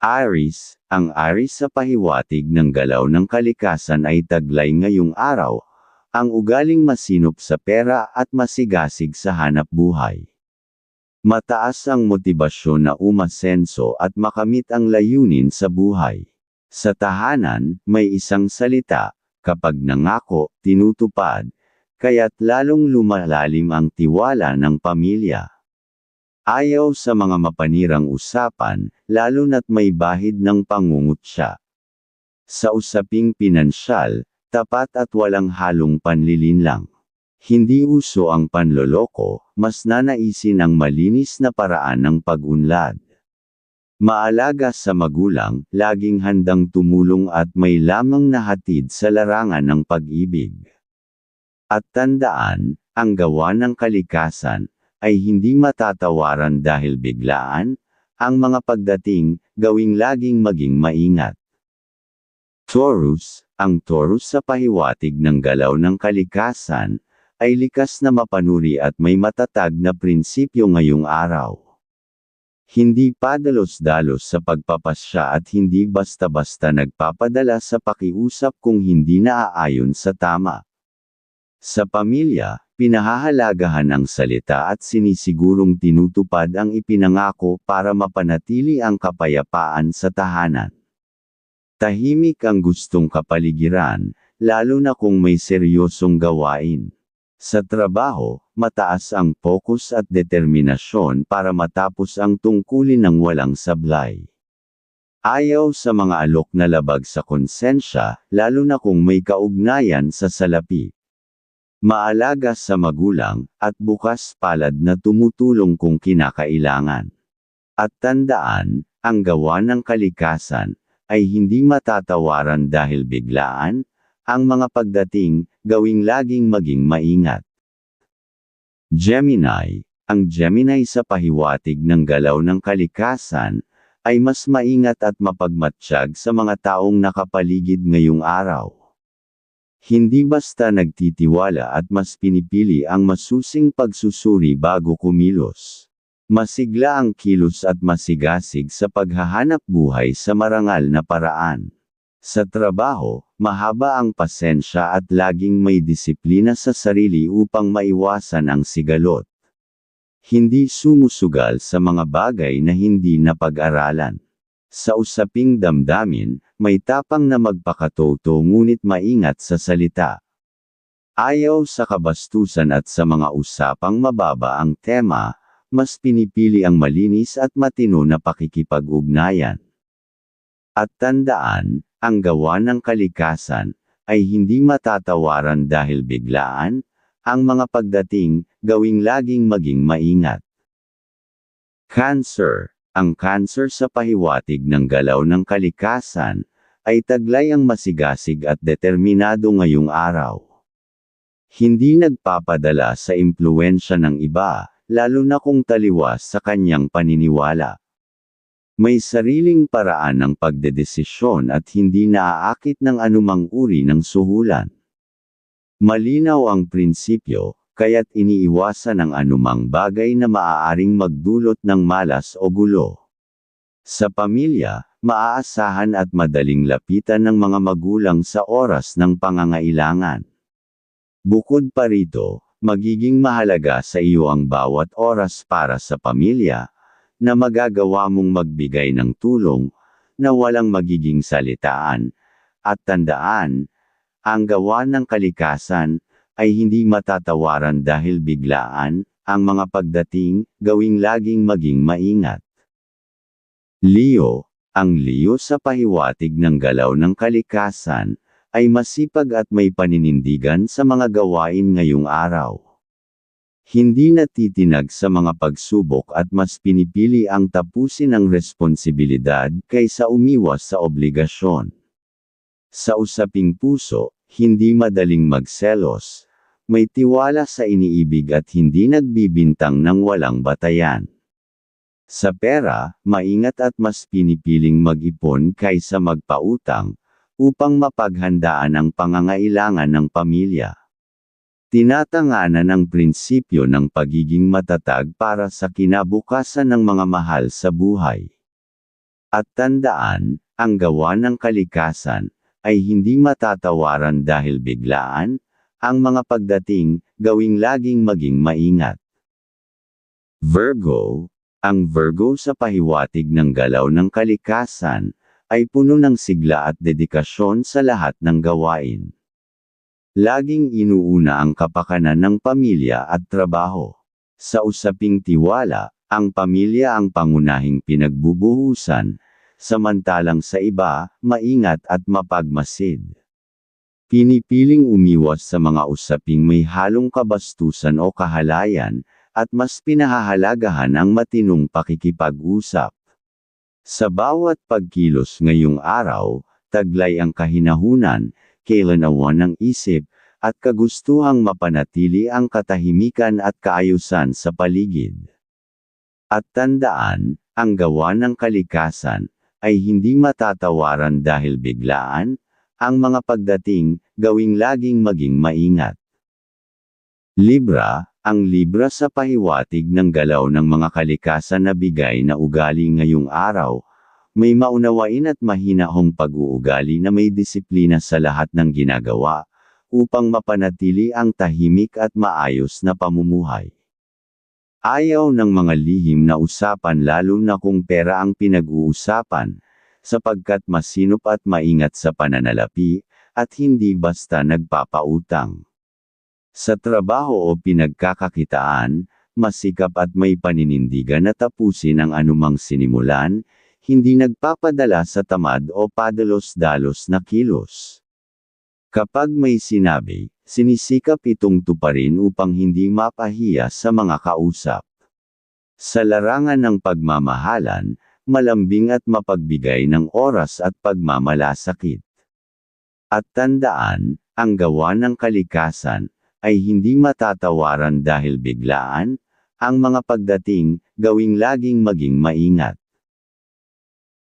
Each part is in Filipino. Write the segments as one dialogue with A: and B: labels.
A: Aris, ang Aris sa pahiwatig ng galaw ng kalikasan ay taglay ngayong araw, ang ugaling masinop sa pera at masigasig sa hanap buhay. Mataas ang motibasyon na umasenso at makamit ang layunin sa buhay. Sa tahanan, may isang salita, kapag nangako, tinutupad, kaya't lalong lumalalim ang tiwala ng pamilya. Ayaw sa mga mapanirang usapan, lalo na't may bahid ng pangungutya. Sa usaping pinansyal, tapat at walang halong panlilinlang. Hindi uso ang panloloko, mas nanaisin ang malinis na paraan ng pag-unlad. Maalaga sa magulang, laging handang tumulong at may lamang nahatid sa larangan ng pag-ibig. At tandaan, ang gawa ng kalikasan, ay hindi matatawaran dahil biglaan, ang mga pagdating, gawing laging maging maingat. Taurus, ang Taurus sa pahiwatig ng galaw ng kalikasan, ay likas na mapanuri at may matatag na prinsipyo ngayong araw. Hindi padalos-dalos sa pagpapasya at hindi basta-basta nagpapadala sa pakiusap kung hindi naaayon sa tama. Sa pamilya, pinahahalagahan ang salita at sinisigurong tinutupad ang ipinangako para mapanatili ang kapayapaan sa tahanan. Tahimik ang gustong kapaligiran, lalo na kung may seryosong gawain. Sa trabaho, mataas ang focus at determinasyon para matapos ang tungkulin ng walang sablay. Ayaw sa mga alok na labag sa konsensya, lalo na kung may kaugnayan sa salapi. Maalaga sa magulang, at bukas palad na tumutulong kung kinakailangan. At tandaan, ang gawa ng kalikasan, ay hindi matatawaran dahil biglaan, ang mga pagdating, gawing laging maging maingat. Gemini, ang Gemini sa pahiwatig ng galaw ng kalikasan, ay mas maingat at mapagmatsyag sa mga taong nakapaligid ngayong araw. Hindi basta nagtitiwala at mas pinipili ang masusing pagsusuri bago kumilos. Masigla ang kilos at masigasig sa paghahanap buhay sa marangal na paraan. Sa trabaho, mahaba ang pasensya at laging may disiplina sa sarili upang maiwasan ang sigalot. Hindi sumusugal sa mga bagay na hindi napag-aralan. Sa usaping damdamin, may tapang na magpakatoto ngunit maingat sa salita. Ayaw sa kabastusan at sa mga usapang mababa ang tema, mas pinipili ang malinis at matino na pakikipag-ugnayan. At tandaan, ang gawa ng kalikasan, ay hindi matatawaran dahil biglaan, ang mga pagdating, gawing laging maging maingat. Cancer Ang cancer sa pahiwatig ng galaw ng kalikasan, ay taglay ang masigasig at determinado ngayong araw. Hindi nagpapadala sa impluensya ng iba, lalo na kung taliwas sa kanyang paniniwala. May sariling paraan ng pagdedesisyon at hindi naaakit ng anumang uri ng suhulan. Malinaw ang prinsipyo, kaya't iniiwasan ang anumang bagay na maaaring magdulot ng malas o gulo. Sa pamilya, maaasahan at madaling lapitan ng mga magulang sa oras ng pangangailangan. Bukod pa rito, magiging mahalaga sa iyo ang bawat oras para sa pamilya, na magagawa mong magbigay ng tulong, na walang magiging salitaan, at tandaan, ang gawa ng kalikasan, ay hindi matatawaran dahil biglaan, ang mga pagdating, gawing laging maging maingat. Leo, ang Leo sa pahiwatig ng galaw ng kalikasan, ay masipag at may paninindigan sa mga gawain ngayong araw. Hindi natitinag sa mga pagsubok at mas pinipili ang tapusin ang responsibilidad kaysa umiwas sa obligasyon. Sa usaping puso, hindi madaling magselos, may tiwala sa iniibig at hindi nagbibintang ng walang batayan. Sa pera, maingat at mas pinipiling mag-ipon kaysa magpautang, upang mapaghandaan ang pangangailangan ng pamilya. Tinatanganan ang prinsipyo ng pagiging matatag para sa kinabukasan ng mga mahal sa buhay. At tandaan, ang gawa ng kalikasan, ay hindi matatawaran dahil biglaan, ang mga pagdating, gawing laging maging maingat. Virgo, ang Virgo sa pahiwatig ng galaw ng kalikasan, ay puno ng sigla at dedikasyon sa lahat ng gawain. Laging inuuna ang kapakanan ng pamilya at trabaho. Sa usaping tiwala, ang pamilya ang pangunahing pinagbubuhusan, samantalang sa iba, maingat at mapagmasid. Pinipiling umiwas sa mga usaping may halong kabastusan o kahalayan, at mas pinahahalagahan ang matinong pakikipag-usap. Sa bawat pagkilos ngayong araw, taglay ang kahinahunan, kailanawan ng isip, at kagustuhang mapanatili ang katahimikan at kaayusan sa paligid. At tandaan, ang gawa ng kalikasan, ay hindi matatawaran dahil biglaan, ang mga pagdating, gawing laging maging maingat. Libra, ang Libra sa pahiwatig ng galaw ng mga kalikasan na bigay na ugali ngayong araw, may maunawain at mahinahong pag-uugali na may disiplina sa lahat ng ginagawa, upang mapanatili ang tahimik at maayos na pamumuhay. Ayaw ng mga lihim na usapan lalo na kung pera ang pinag-uusapan, sapagkat masinop at maingat sa pananalapi, at hindi basta nagpapautang. Sa trabaho o pinagkakakitaan, masikap at may paninindigan na tapusin ang anumang sinimulan, hindi nagpapadala sa tamad o padalos-dalos na kilos. Kapag may sinabi, sinisikap itong tuparin upang hindi mapahiya sa mga kausap. Sa larangan ng pagmamahalan, malambing at mapagbigay ng oras at pagmamalasakit. At tandaan, ang gawa ng kalikasan, ay hindi matatawaran dahil biglaan, ang mga pagdating, gawing laging maging maingat.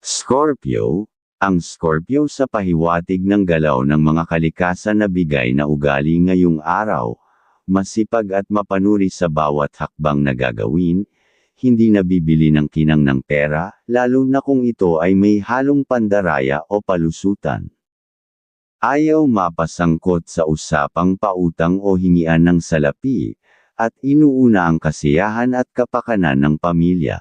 A: Scorpio, ang Scorpio sa pahiwatig ng galaw ng mga kalikasan na bigay na ugali ngayong araw, masipag at mapanuri sa bawat hakbang na gagawin, hindi nabibili ng kinang ng pera, lalo na kung ito ay may halong pandaraya o palusutan. Ayaw mapasangkot sa usapang pautang o hingian ng salapi, at inuuna ang kasiyahan at kapakanan ng pamilya.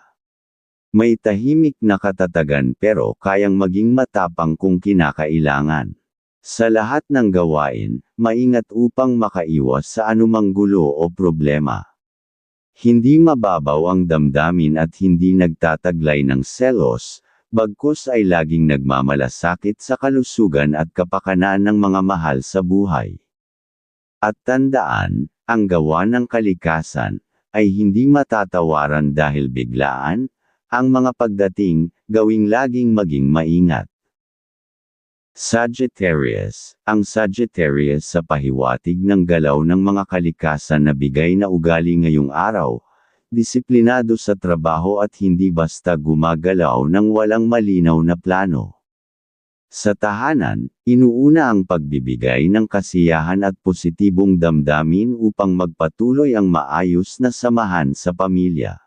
A: May tahimik na katatagan pero kayang maging matapang kung kinakailangan. Sa lahat ng gawain, maingat upang makaiwas sa anumang gulo o problema. Hindi mababaw ang damdamin at hindi nagtataglay ng selos, bagkus ay laging nagmamalasakit sa kalusugan at kapakanan ng mga mahal sa buhay. At tandaan, ang gawa ng kalikasan, ay hindi matatawaran dahil biglaan, ang mga pagdating, gawing laging maging maingat. Sagittarius, ang Sagittarius sa pahiwatig ng galaw ng mga kalikasan na bigay na ugali ngayong araw, disiplinado sa trabaho at hindi basta gumagalaw ng walang malinaw na plano. Sa tahanan, inuuna ang pagbibigay ng kasiyahan at positibong damdamin upang magpatuloy ang maayos na samahan sa pamilya.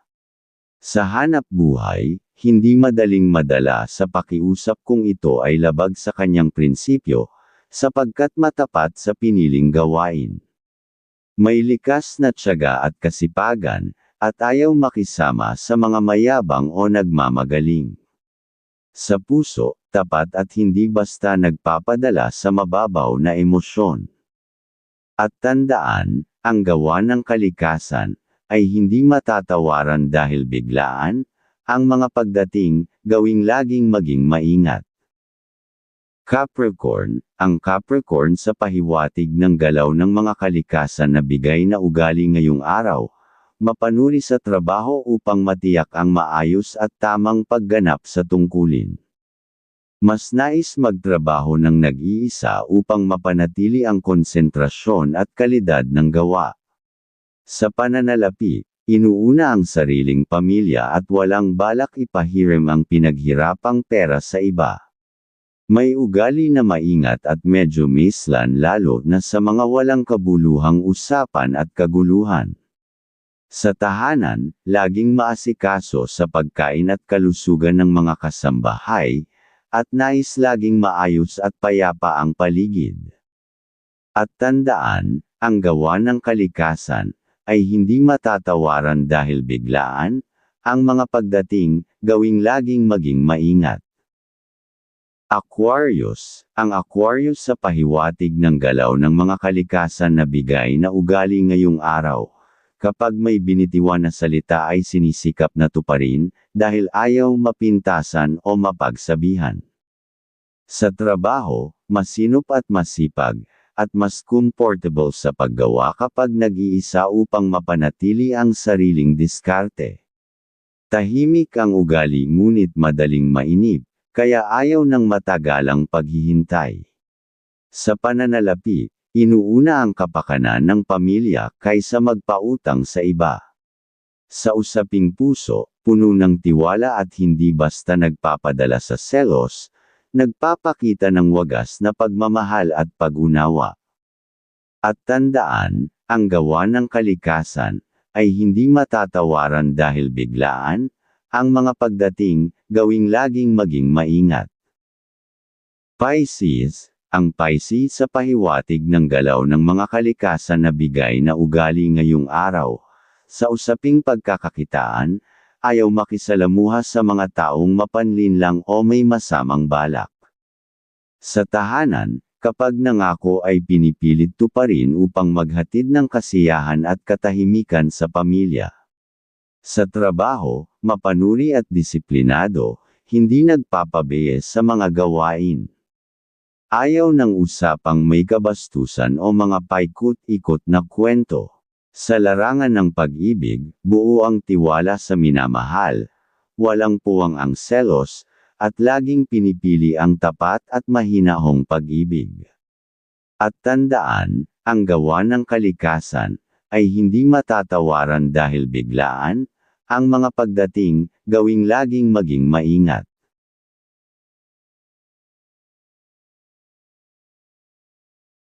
A: Sa hanap buhay, hindi madaling madala sa pakiusap kung ito ay labag sa kanyang prinsipyo, sapagkat matapat sa piniling gawain. May likas na tiyaga at kasipagan, at ayaw makisama sa mga mayabang o nagmamagaling. Sa puso, tapat at hindi basta nagpapadala sa mababaw na emosyon. At tandaan, ang gawa ng kalikasan, ay hindi matatawaran dahil biglaan, ang mga pagdating, gawing laging maging maingat. Capricorn, ang Capricorn sa pahiwatig ng galaw ng mga kalikasan na bigay na ugali ngayong araw, mapanuri sa trabaho upang matiyak ang maayos at tamang pagganap sa tungkulin. Mas nais magtrabaho ng nag-iisa upang mapanatili ang konsentrasyon at kalidad ng gawa. Sa pananalapi, inuuna ang sariling pamilya at walang balak ipahirim ang pinaghirapang pera sa iba. May ugali na maingat at medyo mislan lalo na sa mga walang kabuluhang usapan at kaguluhan. Sa tahanan, laging maasikaso sa pagkain at kalusugan ng mga kasambahay, at nais laging maayos at payapa ang paligid. At tandaan, ang gawa ng kalikasan, ay hindi matatawaran dahil biglaan, ang mga pagdating, gawing laging maging maingat. Aquarius, ang Aquarius sa pahiwatig ng galaw ng mga kalikasan na bigay na ugali ngayong araw. Kapag may binitiwan na salita ay sinisikap na tuparin, dahil ayaw mapintasan o mapagsabihan. Sa trabaho, masinop at masipag, at mas comfortable sa paggawa kapag nag-iisa upang mapanatili ang sariling diskarte. Tahimik ang ugali ngunit madaling mainip, kaya ayaw ng matagalang paghihintay. Sa pananalapi, inuuna ang kapakanan ng pamilya kaysa magpautang sa iba. Sa usaping puso, puno ng tiwala at hindi basta nagpapadala sa selos, nagpapakita ng wagas na pagmamahal at pag-unawa. At tandaan, ang gawa ng kalikasan, ay hindi matatawaran dahil biglaan, ang mga pagdating, gawing laging maging maingat. Pisces, ang Pisces sa pahiwatig ng galaw ng mga kalikasan na bigay na ugali ngayong araw. Sa usaping pagkakakitaan, ayaw makisalamuha sa mga taong mapanlinlang o may masamang balak. Sa tahanan, kapag nangako ay pinipilit tuparin upang maghatid ng kasiyahan at katahimikan sa pamilya. Sa trabaho, mapanuri at disiplinado, hindi nagpapabiyes sa mga gawain. Ayaw ng usapang may kabastusan o mga paikot-ikot na kwento. Sa larangan ng pag-ibig, buo ang tiwala sa minamahal, walang puwang ang selos, at laging pinipili ang tapat at mahinahong pag-ibig. At tandaan, ang gawa ng kalikasan, ay hindi matatawaran dahil biglaan, ang mga pagdating, gawing laging maging maingat.